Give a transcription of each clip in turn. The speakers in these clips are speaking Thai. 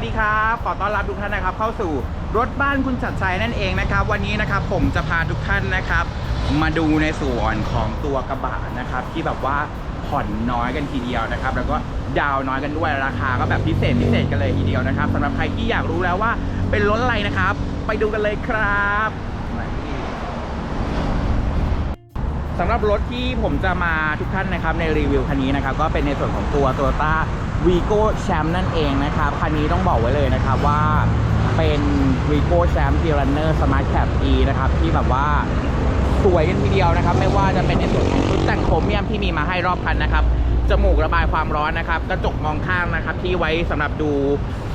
วัสดีครับ ขอต้อนรับทุกท่านนะครับ เข้าสู่รถบ้านคุณชัดชัยนั่นเองนะครับ วันนี้นะครับผมจะพาทุกท่านนะครับ มาดูในส่วนของตัวกระบะนะครับ ที่แบบว่าผ่อนน้อยกันทีเดียวนะครับ แล้วก็ดาวน์น้อยกันด้วยราคาก็แบบพิเศษพิเศษกันเลยทีเดียวนะครับสำหรับใครที่อยากรู้แล้วว่าเป็นรถอะไรนะครับ ไปดูกันเลยครับมาที่ สำหรับรถที่ผมจะมาทุกท่านนะครับในรีวิวคันนี้นะครับก็เป็นในส่วนของตัว Toyota Vigo Champ นั่นเองนะครับคันนี้ต้องบอกไว้เลยนะครับว่าเป็น Vigo Champ t r u n n e r Smart Cap E นะครับที่แบบว่าสวยกันทีเดียวนะครับ ไม่ว่าจะเป็นในส่วนของชุดแต่งโครเมียมที่มีมาให้รอบคันนะครับ จมูกระบายความร้อนนะครับกระจกมองข้างนะครับที่ไว้สำหรับดู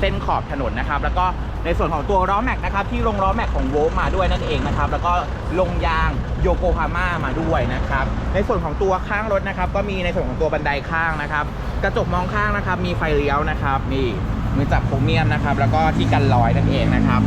เส้นขอบถนนนะครับ แล้วก็ในส่วนของตัวล้อแม็กนะครับที่ลงล้อแม็กของโวลมาด้วยนั่นเองนะครับ แล้วก็ลงยางโยโกฮาม่ามาด้วยนะครับ ในส่วนของตัวข้างรถนะครับ ก็มีในส่วนของตัวบันไดข้างนะครับ กระจกมองข้างนะครับ มีไฟเลี้ยวนะครับนี่ มือจับโครเมียมนะครับ แล้วก็ที่กันรอยนั่นเองนะครับ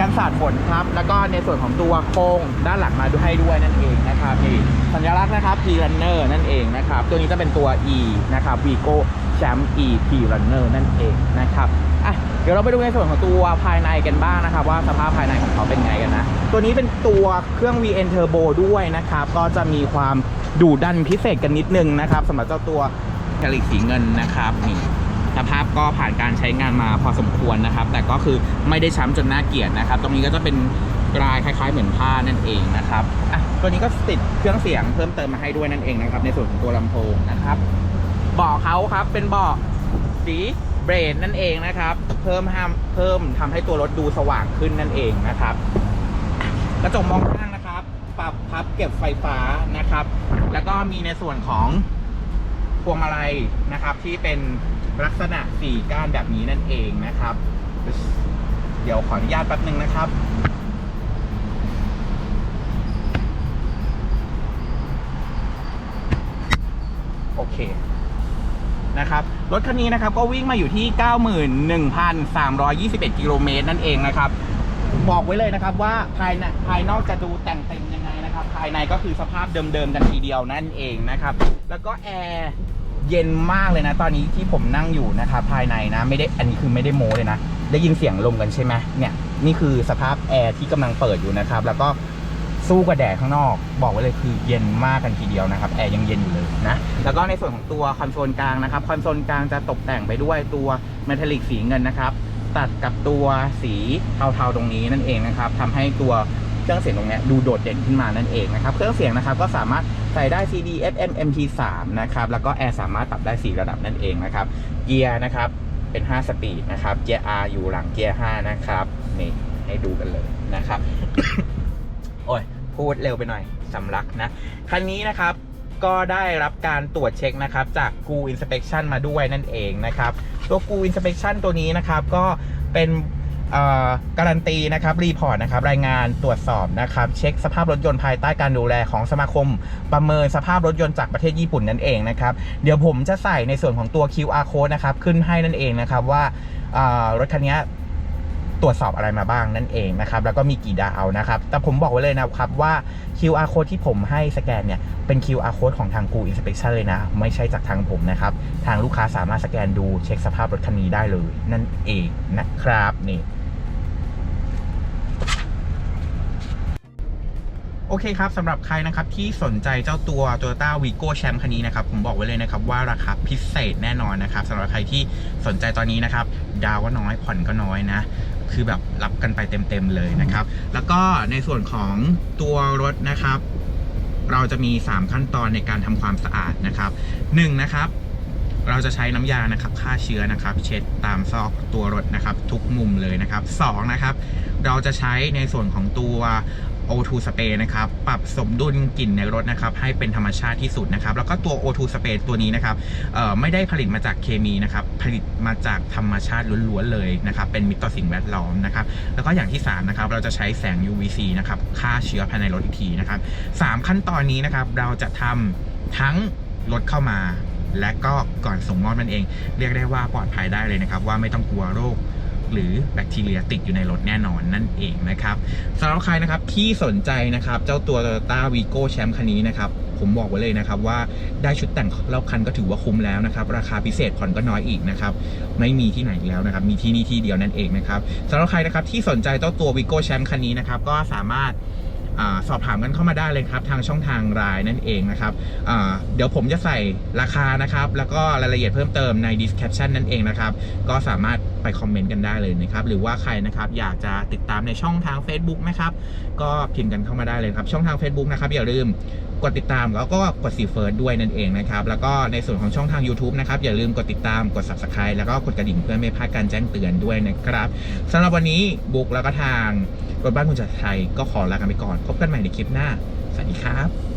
กันสาดฝนครับ แล้วก็ในส่วนของตัวโค้งด้านหลังมาด้วยให้ด้วยนั่นเองนะครับนี่สัญลักษณ์นะครับ P Runner นั่นเองนะครับ ตัวนี้จะเป็นตัว E นะครับ Vigo Champ E P Runner นั่นเองนะครับอะเดี๋ยวเราไปดูในส่วนของตัวภายในกันบ้างนะครับ ว่าสภาพภายในของเขาเป็นไงกันนะ ตัวนี้เป็นตัวเครื่อง VN Turbo ด้วยนะครับ ก็จะมีความดุดันพิเศษกันนิดนึงนะครับสำหรับเจ้าตัวแคลิกสีเงินนะครับนี่ สภาพก็ผ่านการใช้งานมาพอสมควรนะครับ แต่ก็คือไม่ได้ช้ำจนน่าเกลียดนะครับ ตรงนี้ก็จะเป็นกลายคล้ายๆเหมือนผ้านั่นเองนะครับอะตัวนี้ก็ติดเครื่องเสียงเพิ่มเติมมาให้ด้วยนั่นเองนะครับ ในส่วนของตัวลำโพงนะครับเบาะเขาครับเป็นเบาะสีเบรดนั่นเองนะครับ เพิ่มห้ามเพิ่มทำให้ตัวรถดูสว่างขึ้นนั่นเองนะครับ กระจกมองข้างนะครับ ปรับพับเก็บไฟฟ้านะครับ แล้วก็มีในส่วนของ พวงมาลัยนะครับที่เป็นลักษณะสี่ก้านแบบนี้นั่นเองนะครับ เดี๋ยวขออนุญาตแป๊บนึงนะครับโอเคนะครับรถคันนี้นะครับก็วิ่งมาอยู่ที่ 91,321 กิโลเมตรนั่นเองนะครับ บอกไว้เลยนะครับว่าภายในภายนอกจะดูแต่งเต็ม ภายในก็คือสภาพเดิมๆกันทีเดียวนั่นเองนะครับ แล้วก็แอร์เย็นมากเลยนะ ตอนนี้ที่ผมนั่งอยู่นะครับภายในนะ ไม่ได้อันนี้คือไม่ได้โม้เลยนะ ได้ยินเสียงลมกันใช่ไหมเนี่ยนี่คือสภาพแอร์ที่กำลังเปิดอยู่นะครับ แล้วก็สู้กับแดดข้างนอก บอกไว้เลยคือเย็นมากกันทีเดียวนะครับแอร์ยังเย็นอยู่เลยนะแล้วก็ในส่วนของตัวคอนโซลกลางนะครับคอนโซลกลางจะตกแต่งไปด้วยตัวเมทัลลิกสีเงินนะครับ ตัดกับตัวสีเทาๆตรงนี้นั่นเองนะครับทำให้ตัว เครื่องเสียงตรงนี้ดูโดดเด่นขึ้นมานั่นเองนะครับ เครื่องเสียงนะครับก็สามารถใส่ได้ CD FM MP3 นะครับ แล้วก็แอร์สามารถปรับได้ 4 ระดับนั่นเองนะครับ เกียร์นะครับเป็น 5 สปีดนะครับ เกียร์ R อยู่หลังเกียร์ 5 นะครับ นี่ให้ดูกันเลยนะครับ โอ้ย พูดเร็วไปหน่อยสำลักนะ คันนี้นะครับก็ได้รับการตรวจเช็คนะครับ จากกู Inspection มาด้วยนั่นเองนะครับ ตัวกู Inspection ตัวนี้นะครับ ก็เป็น การันตีนะครับรีพอร์ตนะครับรายงานตรวจสอบนะครับเช็คสภาพรถยนต์ภายใต้การดูแลของสมาคม ประเมินสภาพรถยนต์จากประเทศญี่ปุ่นนั่นเองนะครับเดี๋ยวผมจะใส่ในส่วนของตัว QR code นะครับขึ้นให้นั่นเองนะครับว่ารถคันนี้ตรวจสอบอะไรมาบ้างนั่นเองนะครับ แล้วก็มีกี่ดาวนะครับ แต่ผมบอกไว้เลยนะครับว่า QR code ที่ผมให้สแกนเนี่ย เป็น QR code ของทาง Google Inspection เลยนะ ไม่ใช่จากทางผมนะครับ ทางลูกค้าสามารถสแกนดูเช็คสภาพรถคันนี้ได้เลยนั่นเองนะครับนี่ เคครับสำหรับใครนะครับที่สนใจเจ้าตัว Toyota Vigo Champ คันนี้นะครับผมบอกไว้เลยนะครับว่าราคาพิเศษแน่นอนนะครับสำหรับใครที่สนใจตอนนี้นะครับ ดาวก็น้อยผ่อนก็น้อยนะคือแบบรับกันไปเต็มๆเลยนะครับ แล้วก็ในส่วนของตัวรถนะครับ เราจะมี 3 ขั้นตอนในการทำความสะอาดนะครับ1นะครับเราจะใช้น้ำยานะครับฆ่าเชื้อนะครับ เช็ดตามซอกตัวรถนะครับ ทุกมุมเลยนะครับ2นะครับ เราจะใช้ในส่วนของตัว O2 Spray นะครับ ปรับสมดุลกลิ่นในรถนะครับ ให้เป็นธรรมชาติที่สุดนะครับ แล้วก็ตัว O2 Spray ตัวนี้นะครับไม่ได้ผลิตมาจากเคมีนะครับ ผลิตมาจากธรรมชาติล้วนๆเลยนะครับ เป็นมิตรต่อสิ่งแวดล้อมนะครับ แล้วก็อย่างที่3นะครับ เราจะใช้แสง UVC นะครับฆ่าเชื้อภายในรถอีกทีนะครับสามขั้นตอนนี้นะครับ เราจะทำทั้งรถเข้ามา และก็ก่อนส่งมอบนั่นเอง เรียกได้ว่าปลอดภัยได้เลยนะครับ ว่าไม่ต้องกลัวโรค หรือแบคทีเรียติดอยู่ในรถแน่นอนนั่นเองนะครับสำหรับใครนะครับที่สนใจนะครับเจ้าตัว Toyota Vigo แชมป์คันนี้นะครับผมบอกไว้เลยนะครับว่าได้ชุดแต่งรอบคันก็ถือว่าคุ้มแล้วนะครับ ราคาพิเศษผ่อนก็น้อยอีกนะครับ ไม่มีที่ไหนแล้วนะครับ มีที่นี่ที่เดียวนั่นเองนะครับสำหรับใครนะครับที่สนใจเจ้าตัว Vigo แชมป์คันนี้นะครับ ก็สามารถ อสอบถามกันเข้ามาได้เลยครับ ทางช่องทางไลน์นั่นเองนะครับเดี๋ยวผมจะใส่ราคานะครับ แล้วก็รายละเอียดเพิ่มเติมใน description นั่นเองนะครับ ก็สามารถไปคอมเมนต์กันได้เลยนะครับ หรือว่าใครนะครับอยากจะติดตามในช่องทาง Facebook นะครับ ก็พิมพ์กันเข้ามาได้เลยครับ ช่องทาง Facebook นะครับ อย่าลืมกดติดตามแล้วก็กดสีเฟิร์สด้วยนั่นเองนะครับ แล้วก็ในส่วนของช่องทาง YouTube นะครับ อย่าลืมกดติดตามกด Subscribe แล้วก็กดกระดิ่งเพื่อไม่พลาดการแจ้งเตือนด้วยนะครับสำหรับวันนี้บุ๊กแล้วก็ทาง รถบ้านคุณจัดไทยก็ขอลากันไปก่อน พบกันใหม่ในคลิปหน้า สวัสดีครับ